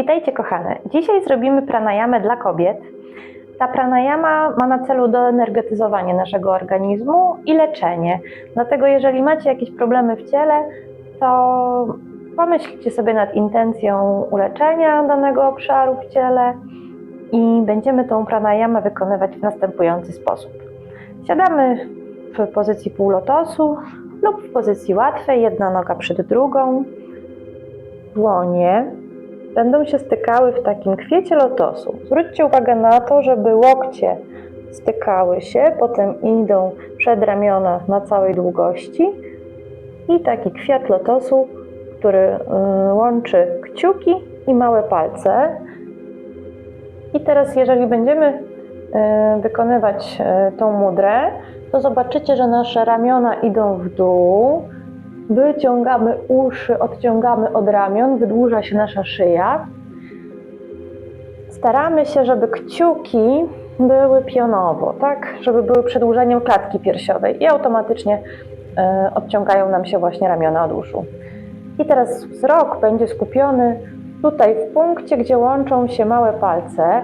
Witajcie kochane. Dzisiaj zrobimy pranayamę dla kobiet. Ta pranayama ma na celu doenergetyzowanie naszego organizmu i leczenie. Dlatego jeżeli macie jakieś problemy w ciele, to pomyślcie sobie nad intencją uleczenia danego obszaru w ciele i będziemy tą pranayamę wykonywać w następujący sposób. Siadamy w pozycji półlotosu lub w pozycji łatwej, jedna noga przed drugą. Dłonie będą się stykały w takim kwiecie lotosu. Zwróćcie uwagę na to, żeby łokcie stykały się, potem idą przed ramiona na całej długości i taki kwiat lotosu, który y, łączy kciuki i małe palce. I teraz, jeżeli będziemy y, wykonywać y, tą mudrę, to zobaczycie, że nasze ramiona idą w dół, wyciągamy uszy, odciągamy od ramion, wydłuża się nasza szyja. Staramy się, żeby kciuki były pionowo, tak? Żeby były przedłużeniem klatki piersiowej i automatycznie e, odciągają nam się właśnie ramiona od uszu. I teraz wzrok będzie skupiony tutaj w punkcie, gdzie łączą się małe palce.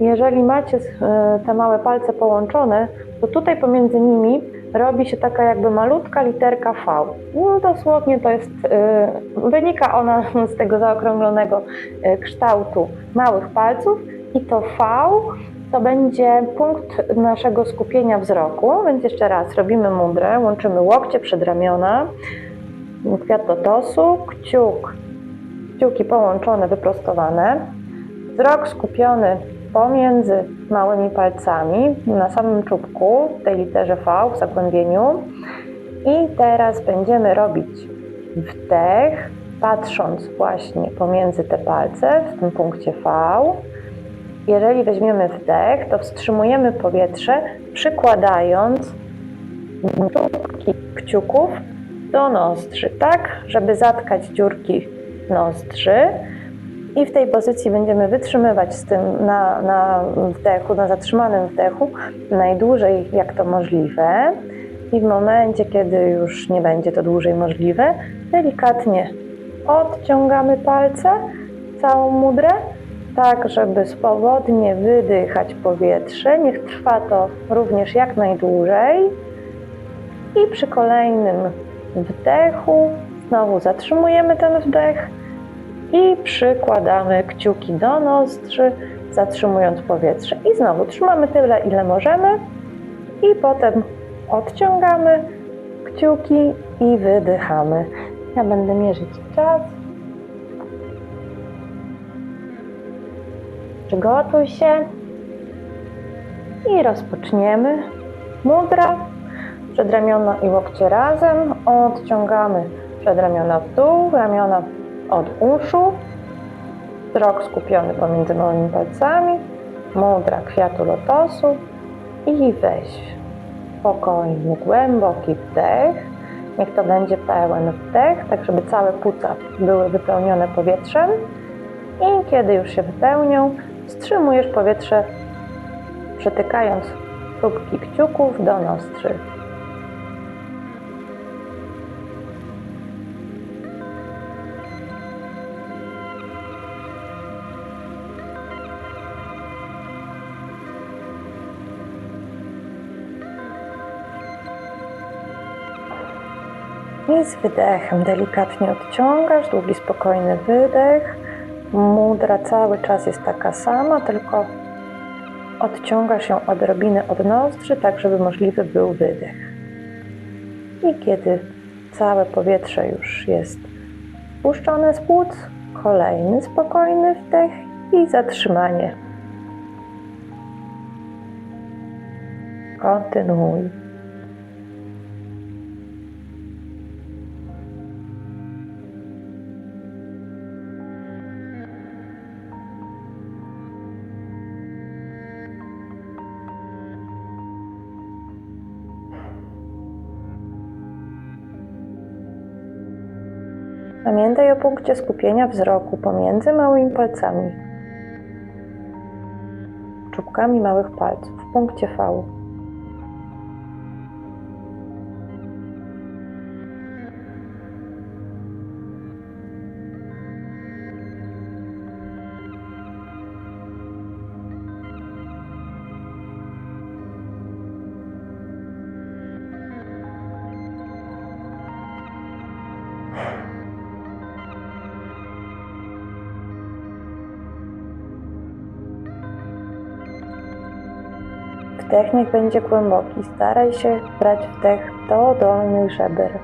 Jeżeli macie e, te małe palce połączone, to tutaj pomiędzy nimi robi się taka jakby malutka literka V. No dosłownie to jest, y, wynika ona z tego zaokrąglonego y, kształtu małych palców i to V to będzie punkt naszego skupienia wzroku. Więc jeszcze raz robimy mudrę, łączymy łokcie przed ramiona, kwiat lotosu, kciuk, kciuki połączone, wyprostowane, wzrok skupiony pomiędzy małymi palcami na samym czubku, tej literze V w zagłębieniu. I teraz będziemy robić wdech, patrząc właśnie pomiędzy te palce w tym punkcie V. Jeżeli weźmiemy wdech, to wstrzymujemy powietrze, przykładając czubki kciuków do nozdrzy, tak, żeby zatkać dziurki nozdrzy i w tej pozycji będziemy wytrzymywać z tym na, na wdechu, na zatrzymanym wdechu najdłużej jak to możliwe. I w momencie, kiedy już nie będzie to dłużej możliwe, delikatnie odciągamy palce, całą mudrę, tak żeby swobodnie wydychać powietrze. Niech trwa to również jak najdłużej. I przy kolejnym wdechu znowu zatrzymujemy ten wdech i przykładamy kciuki do nozdrzy, zatrzymując powietrze. I znowu trzymamy tyle, ile możemy, i potem odciągamy kciuki i wydychamy. Ja będę mierzyć czas. Przygotuj się i rozpoczniemy. Mudra, przedramiona i łokcie razem. Odciągamy przedramiona w dół, ramiona od uszu, wzrok skupiony pomiędzy małymi palcami, mudra kwiatu lotosu i weź spokojny, głęboki wdech. Niech to będzie pełen wdech, tak żeby całe płuca były wypełnione powietrzem. I kiedy już się wypełnią, wstrzymujesz powietrze, przetykając próbki kciuków do nozdrzy. I z wydechem delikatnie odciągasz, długi, spokojny wydech. Mudra cały czas jest taka sama, tylko odciągasz ją odrobinę od nozdrzy, tak żeby możliwy był wydech. I kiedy całe powietrze już jest puszczone z płuc, kolejny spokojny wdech i zatrzymanie. Kontynuuj. Pamiętaj o punkcie skupienia wzroku pomiędzy małymi palcami, czubkami małych palców, w punkcie V. Wdech niech będzie głęboki. Staraj się brać wdech do dolnych żeber.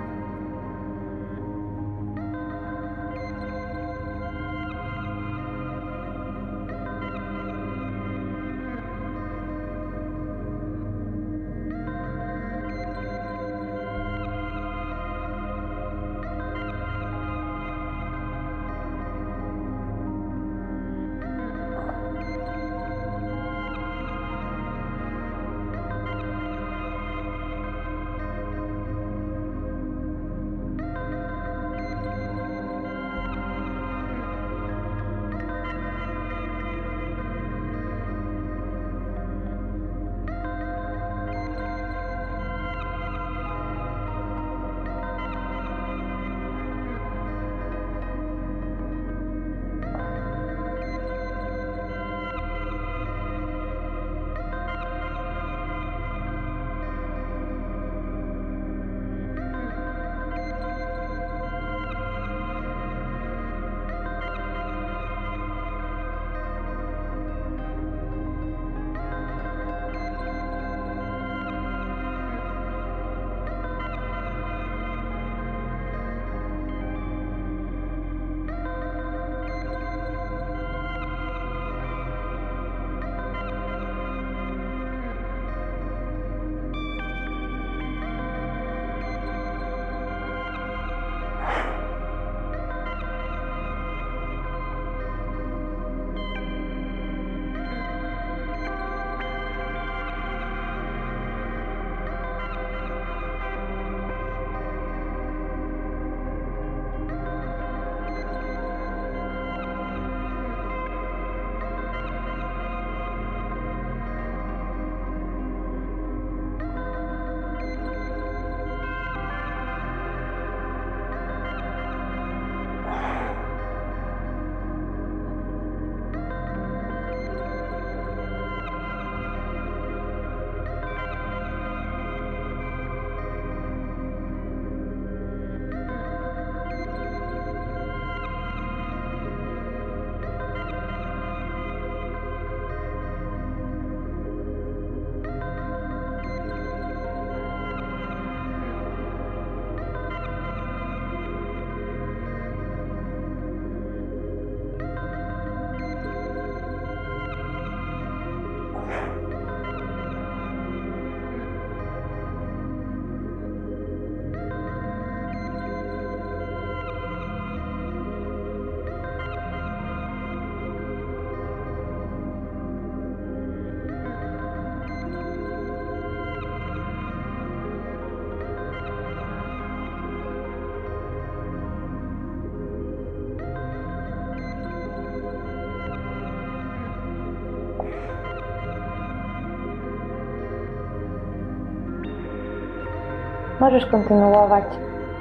Możesz kontynuować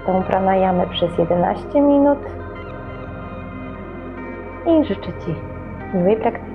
tą pranayamę przez 11 minut i życzę Ci miłej praktyki.